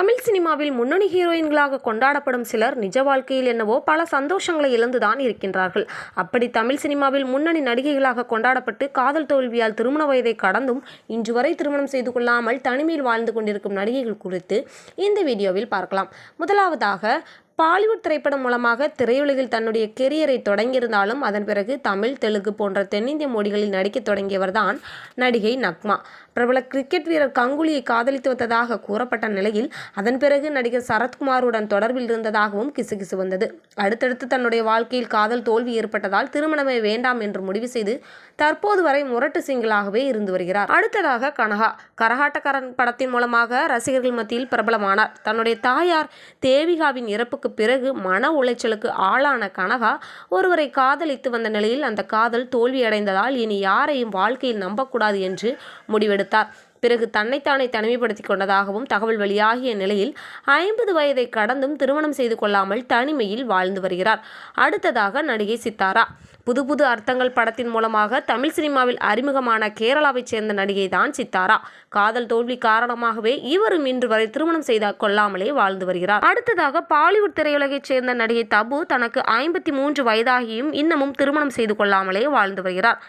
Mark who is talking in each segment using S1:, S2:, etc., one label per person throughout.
S1: தமிழ் சினிமாவில் முன்னணி ஹீரோயின்களாக கொண்டாடப்படும் சிலர் நிஜ வாழ்க்கையில் என்னவோ பல சந்தோஷங்களை இழந்துதான் இருக்கின்றார்கள். அப்படி தமிழ் சினிமாவில் முன்னணி நடிகைகளாக கொண்டாடப்பட்டு காதல் தோல்வியால் திருமண வயதை கடந்தும் இன்று வரை திருமணம் செய்து கொள்ளாமல் தனிமையில் வாழ்ந்து கொண்டிருக்கும் நடிகைகள் குறித்து இந்த வீடியோவில் பார்க்கலாம். முதலாவதாக பாலிவுட் திரைப்படம் மூலமாக திரையுலகில் தன்னுடைய கெரியரை தொடங்கியிருந்தாலும் அதன் பிறகு தமிழ் தெலுங்கு போன்ற தென்னிந்திய மொழிகளில் நடிக்கத் தொடங்கியவர்தான் நடிகை நக்மா. பிரபல கிரிக்கெட் வீரர் கங்குலியை காதலித்து வந்ததாக கூறப்பட்ட நிலையில் அதன் பிறகு நடிகர் சரத்குமாருடன் தொடர்பில் இருந்ததாகவும் கிசுகிசு வந்தது. அடுத்தடுத்து தன்னுடைய வாழ்க்கையில் காதல் தோல்வி ஏற்பட்டதால் திருமணமே வேண்டாம் என்று முடிவு செய்து தற்போது வரை முரட்டு சிங்கிளாகவே இருந்து வருகிறார். அடுத்ததாக கனகா. கரகாட்டக்காரன் படத்தின் மூலமாக ரசிகர்கள் மத்தியில் பிரபலமானார். தன்னுடைய தாயார் தேவிகாவின் இறப்புக்கு பிறகு மன உளைச்சலுக்கு ஆளான கனகா ஒருவரை காதலித்து வந்த நிலையில் அந்த காதல் தோல்வியடைந்ததால் இனி யாரையும் வாழ்க்கையில் நம்பக்கூடாது என்று முடிவெடுத்தார். பிறகு தன்னைத்தானே தனிமைப்படுத்திக் கொண்டதாகவும் தகவல் வெளியாகிய நிலையில் ஐம்பது வயதை கடந்தும் திருமணம் செய்து கொள்ளாமல் தனிமையில் வாழ்ந்து வருகிறார். அடுத்ததாக நடிகை சித்தாரா. புது புது அர்த்தங்கள் படத்தின் மூலமாக தமிழ் சினிமாவில் அறிமுகமான கேரளாவைச் சேர்ந்த நடிகை தான் சித்தாரா. காதல் தோல்வி காரணமாகவே இவரும் இன்று வரை திருமணம் செய்து கொள்ளாமலே வாழ்ந்து வருகிறார். அடுத்ததாக பாலிவுட் திரையுலகைச் சேர்ந்த நடிகை தபு தனக்கு ஐம்பத்தி மூன்று வயதாகியும் இன்னமும் திருமணம் செய்து கொள்ளாமலே வாழ்ந்து வருகிறார்.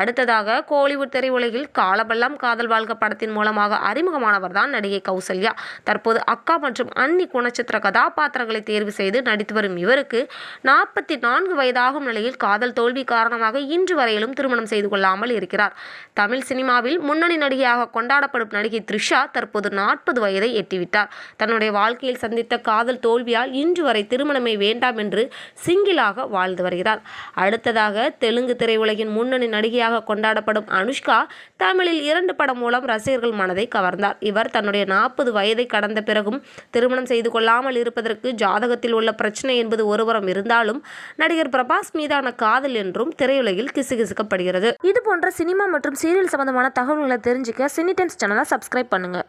S1: அடுத்ததாக கோலிவுட் திரையுலகில் காலபெல்லாம் காதல் வாழ்க படத்தின் மூலமாக அறிமுகமானவர் தான் நடிகை கௌசல்யா. தற்போது அக்கா மற்றும் அன்னி குணச்சித்திர கதாபாத்திரங்களை தேர்வு செய்து நடித்து வரும் இவருக்கு நாற்பத்தி நான்கு வயதாகும் நிலையில் காதல் தோல்வி காரணமாக இன்று வரையிலும் திருமணம் செய்து கொள்ளாமல் இருக்கிறார். தமிழ் சினிமாவில் முன்னணி நடிகையாக கொண்டாடப்படும் நடிகை த்ரிஷா தற்போது நாற்பது வயதை எட்டிவிட்டார். தன்னுடைய வாழ்க்கையில் சந்தித்த காதல் தோல்வியால் இன்று வரை திருமணமே வேண்டாம் என்று சிங்கிளாக வாழ்ந்து வருகிறார். அடுத்ததாக தெலுங்கு திரையுலகின் முன்னணி நடிகையாக கொண்டாடப்படும் அனுஷ்கா தமிழில் இரண்டு படம் மூலம் ரசிகர்கள் மனதை கவர்ந்தார். இவர் தன்னுடைய நாற்பது வயதை கடந்த பிறகும் திருமணம் செய்து கொள்ளாமல் இருப்பதற்கு ஜாதகத்தில் உள்ள பிரச்சனை என்பது ஒருபுறம் இருந்தாலும் நடிகர் பிரபாஸ் மீதான காதல் என்றும் திரையுலகில் கிசுகிசுக்கப்படுகிறது. இது போன்ற சினிமா மற்றும் சீரியல் சம்பந்தமான தகவல்களை தெரிஞ்சுக்க சினி டைம்ஸ் சேனலை சப்ஸ்கிரைப் பண்ணுங்க.